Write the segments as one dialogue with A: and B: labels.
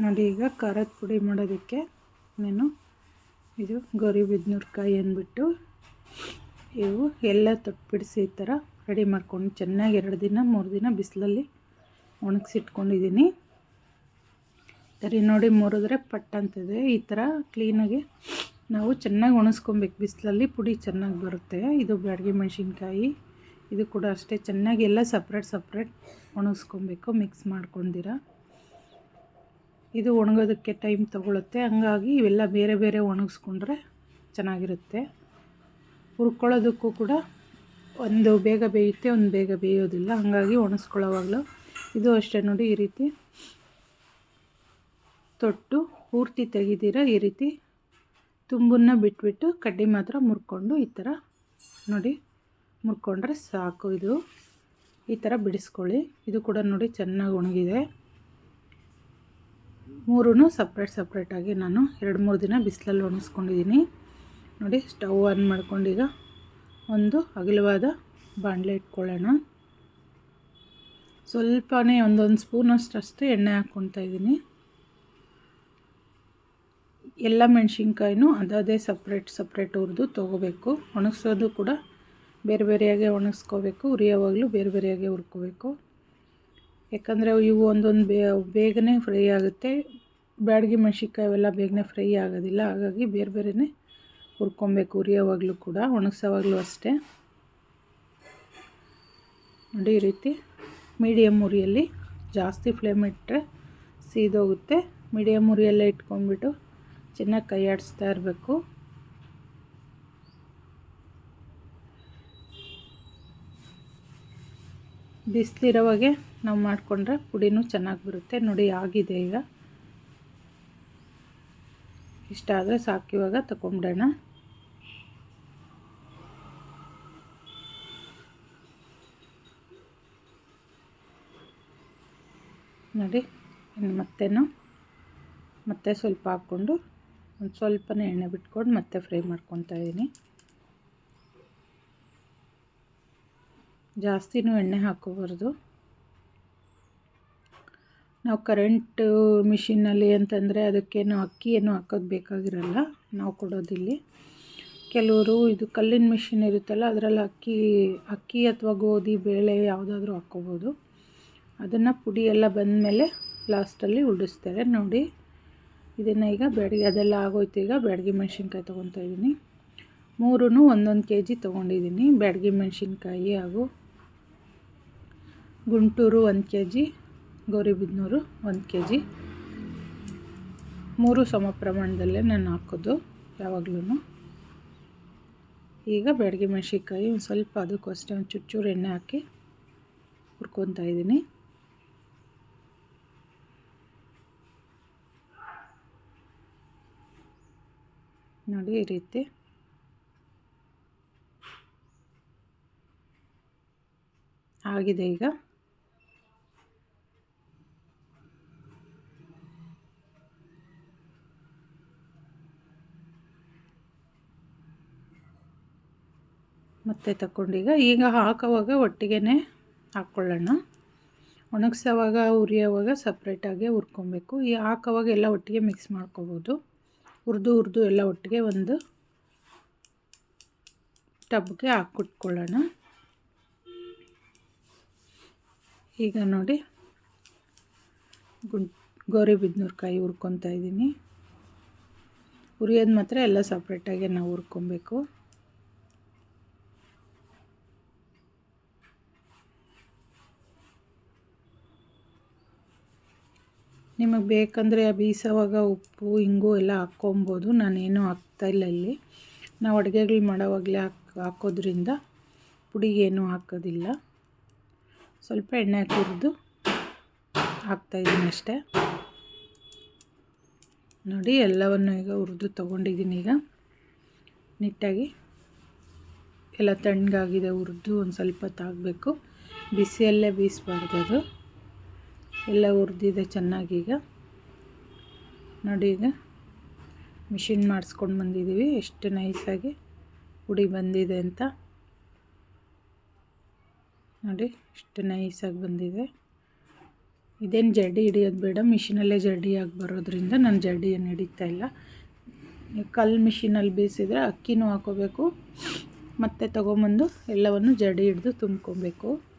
A: ನೋಡಿ ಈಗ ಖಾರದ ಪುಡಿ ಮಾಡೋದಕ್ಕೆ ನಾನು ಇದು ಗೌರಿಬಿದನೂರ್ಕಾಯಿ ಅಂದ್ಬಿಟ್ಟು ಇವು ಎಲ್ಲ ತೊಟ್ಬಿಡಿಸಿ ಈ ಥರ ರೆಡಿ ಮಾಡ್ಕೊಂಡು ಚೆನ್ನಾಗಿ ಎರಡು ದಿನ, ಮೂರು ದಿನ ಬಿಸಿಲಲ್ಲಿ ಒಣಗಿಸಿಟ್ಕೊಂಡಿದ್ದೀನಿ. ಸರಿ, ನೋಡಿ ಮುರಿದ್ರೆ ಪಟ್ ಅಂತಿದೆ. ಈ ಥರ ಕ್ಲೀನಾಗಿ ನಾವು ಚೆನ್ನಾಗಿ ಒಣಗಿಸ್ಕೊಬೇಕು ಬಿಸಿಲಲ್ಲಿ ಪುಡಿ ಚೆನ್ನಾಗಿ ಬರುತ್ತೆ. ಇದು ಬ್ಯಾಡಗಿ ಮೆಣಸಿನ್ಕಾಯಿ. ಇದು ಕೂಡ ಅಷ್ಟೇ ಚೆನ್ನಾಗಿ ಎಲ್ಲ ಸಪ್ರೇಟ್ ಸಪ್ರೇಟ್ ಒಣಗಿಸ್ಕೊಬೇಕು ಮಿಕ್ಸ್ ಮಾಡ್ಕೊಂಡಿರ. ಇದು ಒಣಗೋದಕ್ಕೆ ಟೈಮ್ ತೊಗೊಳುತ್ತೆ. ಹಂಗಾಗಿ ಇವೆಲ್ಲ ಬೇರೆ ಬೇರೆ ಒಣಗಿಸ್ಕೊಂಡ್ರೆ ಚೆನ್ನಾಗಿರುತ್ತೆ. ಹುರ್ಕೊಳ್ಳೋದಕ್ಕೂ ಕೂಡ ಒಂದು ಬೇಗ ಬೇಯುತ್ತೆ, ಒಂದು ಬೇಗ ಬೇಯೋದಿಲ್ಲ. ಹಾಗಾಗಿ ಒಣಗಿಸ್ಕೊಳ್ಳೋವಾಗಲೂ ಇದು ಅಷ್ಟೇ ನೋಡಿ ಈ ರೀತಿ ತೊಟ್ಟು, ಪೂರ್ತಿ ತೆಗೆದಿರ ಈ ರೀತಿ ತುಂಬನ್ನ ಬಿಟ್ಬಿಟ್ಟು ಕಡ್ಡಿ ಮಾತ್ರ ಮುರ್ಕೊಂಡು ಈ ಥರ ನೋಡಿ ಮುರ್ಕೊಂಡ್ರೆ ಸಾಕು ಇದು. ಈ ಥರ ಬಿಡಿಸ್ಕೊಳ್ಳಿ. ಇದು ಕೂಡ ನೋಡಿ ಚೆನ್ನಾಗಿ ಒಣಗಿದೆ. ಮೂರೂ ಸಪ್ರೇಟ್ ಸಪ್ರೇಟಾಗಿ ನಾನು ಎರಡು ಮೂರು ದಿನ ಬಿಸಿಲಲ್ಲಿ ಒಣಗಿಸ್ಕೊಂಡಿದ್ದೀನಿ. ನೋಡಿ ಸ್ಟವ್ ಆನ್ ಮಾಡ್ಕೊಂಡೀಗ ಒಂದು ಅಗಲವಾದ ಬಾಣಲೆ ಇಟ್ಕೊಳ್ಳೋಣ. ಸ್ವಲ್ಪನೇ ಒಂದೊಂದು ಸ್ಪೂನಷ್ಟು ಅಷ್ಟೇ ಎಣ್ಣೆ ಹಾಕ್ಕೊತಾ ಇದ್ದೀನಿ. ಎಲ್ಲ ಮೆಣಸಿನ್ಕಾಯಿನೂ ಅದಾದೇ ಸಪ್ರೇಟ್ ಸಪ್ರೇಟ್ ಹುರಿದು ತೊಗೋಬೇಕು. ಒಣಗಿಸೋದು ಕೂಡ ಬೇರೆ ಬೇರೆಯಾಗೆ ಒಣಗಿಸ್ಕೋಬೇಕು, ಉರಿಯೋವಾಗಲೂ ಬೇರೆ ಬೇರೆಯಾಗೆ ಹುರ್ಕೋಬೇಕು. ಯಾಕಂದರೆ ಇವು ಒಂದೊಂದು ಬೇ, ಬೇಗನೆ ಫ್ರೈ ಆಗುತ್ತೆ. ಬ್ಯಾಡಗಿ ಮೆಣಸಿನ್ಕಾಯಿ ಅವೆಲ್ಲ ಬೇಗನೆ ಫ್ರೈ ಆಗೋದಿಲ್ಲ. ಹಾಗಾಗಿ ಬೇರೆ ಬೇರೆಯೇ ಹುರ್ಕೊಬೇಕು ಹುರಿಯೋವಾಗಲೂ ಕೂಡ, ಒಣಗಿಸೋವಾಗಲೂ ಅಷ್ಟೇ. ನೋಡಿ, ಈ ರೀತಿ ಮೀಡಿಯಮ್ ಉರಿಯಲ್ಲಿ ಜಾಸ್ತಿ ಫ್ಲೇಮ್ ಇಟ್ಟರೆ ಸೀದೋಗುತ್ತೆ. ಮೀಡಿಯಮ್ ಉರಿಯಲ್ಲೇ ಇಟ್ಕೊಂಡ್ಬಿಟ್ಟು ಚೆನ್ನಾಗಿ ಕೈ ಆಡಿಸ್ತಾ ಇರಬೇಕು. ಬಿಸಿಲಿರೋವಾಗೆ ನಾವು ಮಾಡಿಕೊಂಡ್ರೆ ಪುಡಿನೂ ಚೆನ್ನಾಗಿ ಬರುತ್ತೆ. ನೋಡಿ ಆಗಿದೆ ಈಗ. ಇಷ್ಟ ಆದರೆ ಸಾಕಿವಾಗ ತಗೊಂಬಿಡೋಣ ನೋಡಿ, ಇನ್ನು ಮತ್ತೇನು? ಮತ್ತೆ ಸ್ವಲ್ಪ ಹಾಕ್ಕೊಂಡು ಒಂದು ಸ್ವಲ್ಪನೇ ಎಣ್ಣೆ ಬಿಟ್ಕೊಂಡು ಮತ್ತೆ ಫ್ರೈ ಮಾಡ್ಕೊತಾ ಇದ್ದೀನಿ ಜಾಸ್ತಿನೂ ಎಣ್ಣೆ ಹಾಕೋಬಾರ್ದು ನಾವು ಕರೆಂಟು ಮಿಷಿನಲ್ಲಿ ಅಂತಂದರೆ ಅದಕ್ಕೇನು ಅಕ್ಕಿ ಏನು ಹಾಕೋದು ಬೇಕಾಗಿರಲ್ಲ, ನಾವು ಕೊಡೋದಿಲ್ಲಿ. ಕೆಲವರು ಇದು ಕಲ್ಲಿನ ಮಿಷಿನ್ ಇರುತ್ತಲ್ಲ, ಅದರಲ್ಲಿ ಅಕ್ಕಿ ಅಕ್ಕಿ ಅಥವಾ ಗೋಧಿ, ಬೇಳೆ ಯಾವುದಾದ್ರೂ ಹಾಕ್ಕೋಬೋದು ಅದನ್ನು ಪುಡಿ ಎಲ್ಲ ಬಂದಮೇಲೆ ಲಾಸ್ಟಲ್ಲಿ ಉಡಿಸ್ತಾರೆ. ನೋಡಿ, ಇದನ್ನು ಈಗ ಬೆಳಗ್ಗೆ ಅದೆಲ್ಲ ಆಗೋಯ್ತು. ಈಗ ಬ್ಯಾಡಗಿ ಮೆಣಸಿನ್ಕಾಯಿ ತೊಗೊತಾ ಇದ್ದೀನಿ. ಮೂರೂ ಒಂದೊಂದು ಕೆ ಜಿ ತೊಗೊಂಡಿದ್ದೀನಿ. ಬ್ಯಾಡಗಿ ಮೆಣಸಿನ್ಕಾಯಿ ಹಾಗೂ ಗುಂಟೂರು ಒಂದು ಕೆ ಜಿ ಗೌರಿಬಿದನೂರು ಒಂದು ಕೆ ಜಿ. ಮೂರು ಸಮ ಪ್ರಮಾಣದಲ್ಲೇ ನಾನು ಹಾಕೋದು ಯಾವಾಗಲೂ ಈಗ ಬೆಳಗ್ಗೆ ಮೆಣಸಿನ್ಕಾಯಿ ಒಂದು ಸ್ವಲ್ಪ ಅದಕ್ಕೋಸ್ಕರ ಒಂದು ಚುಚ್ಚೂರು ಎಣ್ಣೆ ಹಾಕಿ ಹುರ್ಕೊತಾ ಇದ್ದೀನಿ. ನೋಡಿ ಈ ರೀತಿ. ಆಗಿದೆ ಈಗ. ಮತ್ತೆ ತಗೊಂಡೀಗ ಈಗ ಹಾಕೋವಾಗ ಒಟ್ಟಿಗೆ ಹಾಕ್ಕೊಳ್ಳೋಣ. ಒಣಗಿಸೋವಾಗ, ಉರಿಯೋವಾಗ ಸಪ್ರೇಟಾಗಿ ಹುರ್ಕೊಬೇಕು. ಈ ಹಾಕೋವಾಗ ಎಲ್ಲ ಒಟ್ಟಿಗೆ ಮಿಕ್ಸ್ ಮಾಡ್ಕೋಬೋದು. ಹುರಿದು ಹುರಿದು ಎಲ್ಲ ಒಟ್ಟಿಗೆ ಒಂದು ಟಬ್ಗೆ ಹಾಕ್ಬಿಟ್ಕೊಳ್ಳೋಣ. ಈಗ ನೋಡಿ ಗುಂಟ್ ಗೌರಿಬಿದನೂರ್ಕಾಯಿ ಹುರ್ಕೊತಾ ಇದ್ದೀನಿ. ಉರಿಯೋದು ಮಾತ್ರ ಎಲ್ಲ ಸಪ್ರೇಟಾಗಿ ನಾವು ಹುರ್ಕೊಬೇಕು. ನಿಮಗೆ ಬೇಕಂದರೆ ಬೀಸೋವಾಗ ಉಪ್ಪು ಹಿಂಗು ಎಲ್ಲ ಹಾಕ್ಕೊಬೋದು. ನಾನೇನು ಹಾಕ್ತಾಯಿಲ್ಲ ಇಲ್ಲಿ ನಾವು ಅಡುಗೆಗಳು ಮಾಡೋವಾಗಲೇ ಹಾಕಿ, ಹಾಕೋದ್ರಿಂದ ಪುಡಿಗೇನು ಹಾಕೋದಿಲ್ಲ. ಸ್ವಲ್ಪ ಎಣ್ಣೆ ಹಾಕಿ ಹುರಿದು ಹಾಕ್ತಾಯಿದ್ದೀನಿ ಅಷ್ಟೇ. ನೋಡಿ, ಎಲ್ಲವನ್ನು ಈಗ ಹುರಿದು ತೊಗೊಂಡಿದ್ದೀನಿ ಈಗ. ನೀಟಾಗಿ ಎಲ್ಲ ತಣ್ಣಗಾಗಿದೆ, ಹುರಿದು ಒಂದು ಸ್ವಲ್ಪ ತಾಗಬೇಕು ಬಿಸಿಯಲ್ಲೇ ಬೀಸಬಾರ್ದು ಅದು. ಎಲ್ಲ ಹುರಿದಿದೆ ಚೆನ್ನಾಗೀಗ ನೋಡಿ ಈಗ ಮಿಷಿನ್ ಮಾಡಿಸ್ಕೊಂಡು ಬಂದಿದ್ದೀವಿ ಎಷ್ಟು ನೈಸಾಗಿ ಪುಡಿ ಬಂದಿದೆ ಅಂತ. ನೋಡಿ, ಎಷ್ಟು ನೈಸಾಗಿ ಬಂದಿದೆ. ಇದೇನು ಜಡ್ಡಿ ಹಿಡಿಯೋದು ಬೇಡ. ಮಿಷಿನಲ್ಲೇ ಜಡ್ಡಿ ಆಗಿ ಬರೋದ್ರಿಂದ ನಾನು ಜಡ್ಡಿ ಏನು ಹಿಡಿತಾ ಇಲ್ಲ. ಕಲ್ಲು ಮಿಷಿನಲ್ಲಿ ಬೀಸಿದರೆ ಅಕ್ಕಿನೂ ಹಾಕೋಬೇಕು. ಮತ್ತು ತೊಗೊಂಬಂದು ಎಲ್ಲವನ್ನು ಜಡ್ಡಿ ಹಿಡಿದು ತುಂಬ್ಕೊಬೇಕು.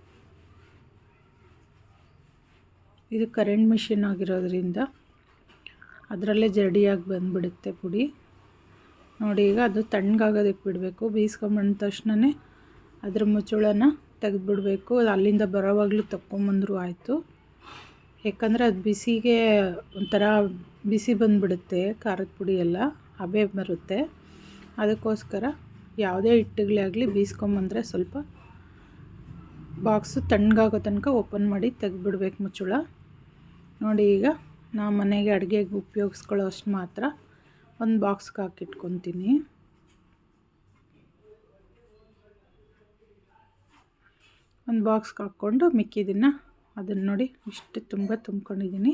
A: ಇದು ಕರೆಂಟ್ ಮಿಷಿನ್ ಆಗಿರೋದ್ರಿಂದ ಅದರಲ್ಲೇ ಜಡಿಯಾಗಿ ಬಂದುಬಿಡುತ್ತೆ ಪುಡಿ. ನೋಡಿ, ಈಗ ಅದು ತಣ್ಣಗಾಗೋದಕ್ಕೆ ಬಿಡಬೇಕು ಬೀಸ್ಕೊಂಬಂದ ತಕ್ಷಣವೇ ಅದರ ಮುಚ್ಚುಳನ ತೆಗೆದುಬಿಡಬೇಕು. ಅಲ್ಲಿಂದ ಬರೋವಾಗಲೂ ತಕ್ಕೊಂಬಂದರೂ ಆಯಿತು. ಯಾಕಂದರೆ ಅದು ಬಿಸಿಗೆ ಒಂಥರ ಬಿಸಿ ಬಂದುಬಿಡುತ್ತೆ, ಖಾರದ ಪುಡಿ ಎಲ್ಲ. ಹಬೆ ಬರುತ್ತೆ. ಅದಕ್ಕೋಸ್ಕರ ಯಾವುದೇ ಹಿಟ್ಟುಗಳೇ ಆಗಲಿ ಬೀಸ್ಕೊಂಬಂದರೆ ಸ್ವಲ್ಪ ಬಾಕ್ಸು ತಣ್ಣಗಾಗೋ ತನಕ ಓಪನ್ ಮಾಡಿ ತೆಗೆದುಬಿಡ್ಬೇಕು ಮುಚ್ಚುಳ. ನೋಡಿ ಈಗ ನಾ ಮನೆಗೆ ಅಡುಗೆಗೆ ಉಪಯೋಗಿಸ್ಕೊಳ್ಳೋ ಅಷ್ಟು ಮಾತ್ರ ಒಂದು ಬಾಕ್ಸ್ಗೆ ಹಾಕಿಟ್ಕೊತೀನಿ. ಒಂದು ಬಾಕ್ಸ್ಗೆ ಹಾಕ್ಕೊಂಡು ಮಿಕ್ಕಿದ್ದನ್ನು ಅದನ್ನು ನೋಡಿ ಇಷ್ಟು ತುಂಬ ತುಂಬ್ಕೊಂಡಿದ್ದೀನಿ.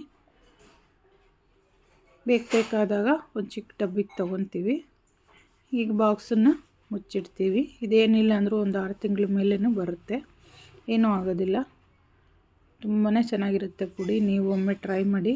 A: ಬೇಕು ಬೇಕಾದಾಗ ಒಂದು ಚಿಕ್ಕ ಡಬ್ಬಿಗೆ ತೊಗೊತೀವಿ. ಈಗ ಬಾಕ್ಸನ್ನು ಮುಚ್ಚಿಡ್ತೀವಿ. ಇದೇನಿಲ್ಲ ಅಂದರೂ ಒಂದು ಆರು ತಿಂಗಳ ಮೇಲೇ ಬರುತ್ತೆ. ಏನೂ ಆಗೋದಿಲ್ಲ. ತುಂಬಾ ಚೆನ್ನಾಗಿರುತ್ತೆ ಪುಡಿ ನೀವು ಒಮ್ಮೆ ಟ್ರೈ ಮಾಡಿ.